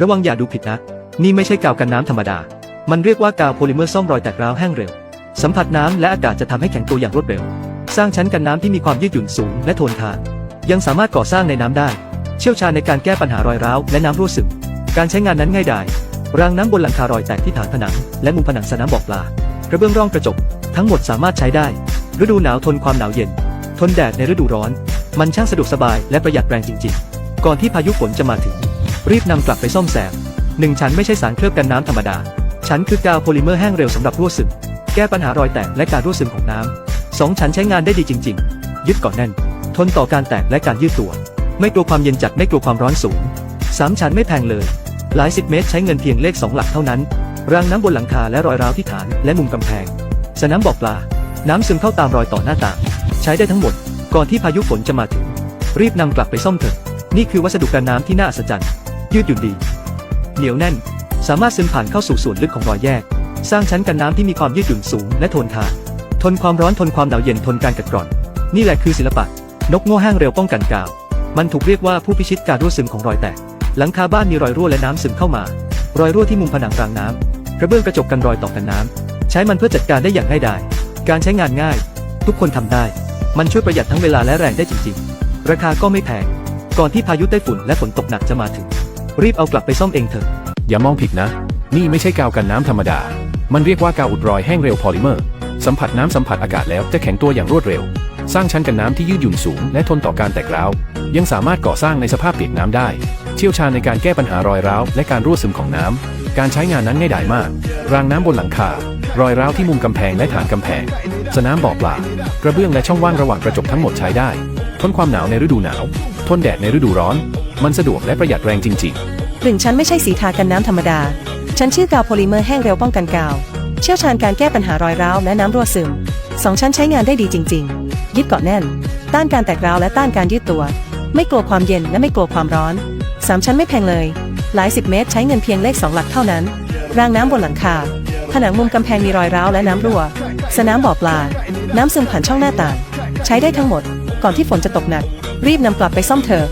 ระวังอย่าดูผิดนะ นี่ไม่ใช่กาวกันน้ำธรรมดา มันเรียกว่ากาวโพลิเมอร์ซ่อมรอยแตกร้าวแห้งเร็ว สัมผัสน้ำและอากาศจะทำให้แข็งตัวอย่างรวดเร็ว สร้างชั้นกันน้ำที่มีความยืดหยุ่นสูงและทนทาน ยังสามารถก่อสร้างในน้ำได้ เชี่ยวชาญในการแก้ปัญหารอยร้าวและน้ำรั่วซึม การใช้งานนั้นง่ายดาย รางน้ำบนหลังคารอยแตกที่ฐานผนัง และมุมผนังสนามบอกปลากระเบื้องร่องกระจก ทั้งหมดสามารถใช้ได้ ฤดูหนาวทนความหนาวเย็น ทนแดดในฤดูร้อน มันช่างสะดวกสบายและประหยัดแรงจริง ๆ ก่อนที่พายุฝนจะมาถึง รีบนำกลับไปซ่อมแซมหนึ่งชั้นไม่ใช่สารเคลือบกันน้ำธรรมดา ชั้นคือกาวโพลิเมอร์แห้งเร็วสำหรับรั่วซึม แก้ปัญหารอยแตกและการรั่วซึมของน้ำสองชั้นใช้งานได้ดีจริง ๆ ยึดเกาะแน่น ทนต่อการแตกและการยืดตัว ไม่กลัวความเย็นจัดไม่กลัวความร้อนสูงสามชั้นไม่แพงเลย หลายสิบเมตรใช้เงินเพียงเลขสองหลักเท่านั้น รางน้ำบนหลังคาและรอยร้าวที่ฐานและมุมกำแพง สนามบ่อปลา น้ำซึมเข้าตามรอยต่อหน้าต่าง ใช้ได้ทั้งหมด ก่อนที่พายุฝนจะมาถึง รีบนำกลับไปซ่อมเถอะ นี่คือวัสดุกันน้ำที่น่าอัศจรรย์ ยืดหยุ่นดี เหนียวแน่น สามารถซึมผ่านเข้าสู่ส่วนลึกของรอยแยก สร้างชั้นกันน้ำที่มีความยืดหยุ่นสูงและทนทาน ทนความร้อนทนความหนาวเย็นทนการกัดกร่อน นี่แหละคือศิลปะ นกโง่ห้างเร็วป้องกันกาว มันถูกเรียกว่าผู้พิชิตการรั่วซึมของรอยแตก หลังคาบ้านมีรอยรั่วและน้ำซึมเข้ามา รอยรั่วที่มุมผนังรางน้ำกระเบื้องกระจกกันรอยต่อกันน้ำใช้มันเพื่อจัดการได้อย่างง่ายดายการใช้งานง่าย ทุกคนทำได้ มันช่วยประหยัดทั้งเวลาและแรงได้จริง ๆ ราคาก็ไม่แพงก่อนที่พายุไต้ฝุ่นและฝนตกหนักจะมาถึง รีบเอากลับไปซ่อมเองเถอะ อย่ามองผิดนะ นี่ไม่ใช่กาวกันน้ำธรรมดา มันเรียกว่ากาวอุดรอยแห้งเร็วพอลิเมอร์ สัมผัสน้ำสัมผัสอากาศแล้วจะแข็งตัวอย่างรวดเร็ว สร้างชั้นกันน้ำที่ยืดหยุ่นสูง และทนต่อการแตกร้าว ยังสามารถก่อสร้างในสภาพเปียกน้ำได้ เชี่ยวชาญในการแก้ปัญหารอยร้าวและการรั่วซึมของน้ำ การใช้งานนั้นง่ายดายมาก รางน้ำบนหลังคา รอยร้าวที่มุมกำแพงและฐานกำแพง สนามบ่อปลากระเบื้องและช่องว่างระหว่างกระจกทั้งหมดใช้ได้ ทนความหนาวในฤดูหนาว ทนแดดในฤดูร้อน มันสะดวกและประหยัดแรงจริงๆหนึ่งชั้นไม่ใช่สีทากันน้ำธรรมดา ชั้นชื่อกาวโพลิเมอร์แห้งเร็วป้องกันกาว เชี่ยวชาญการแก้ปัญหารอยร้าวและน้ำรั่วซึมสองชั้นใช้งานได้ดีจริง ๆ ยึดเกาะแน่น ต้านการแตกร้าวและต้านการยืดตัว ไม่กลัวความเย็นและไม่กลัวความร้อนสามชั้นไม่แพงเลย หลายสิบเมตรใช้เงินเพียงเลขสองหลักเท่านั้น รางน้ำบนหลังคา ผนังมุมกำแพงมีรอยร้าวและน้ำรั่ว สนามบ่อปลา น้ำซึมผ่านช่องหน้าต่าง ใช้ได้ทั้งหมด ก่อนที่ฝนจะตกหนัก รีบนำกลับไปซ่อมเถอะ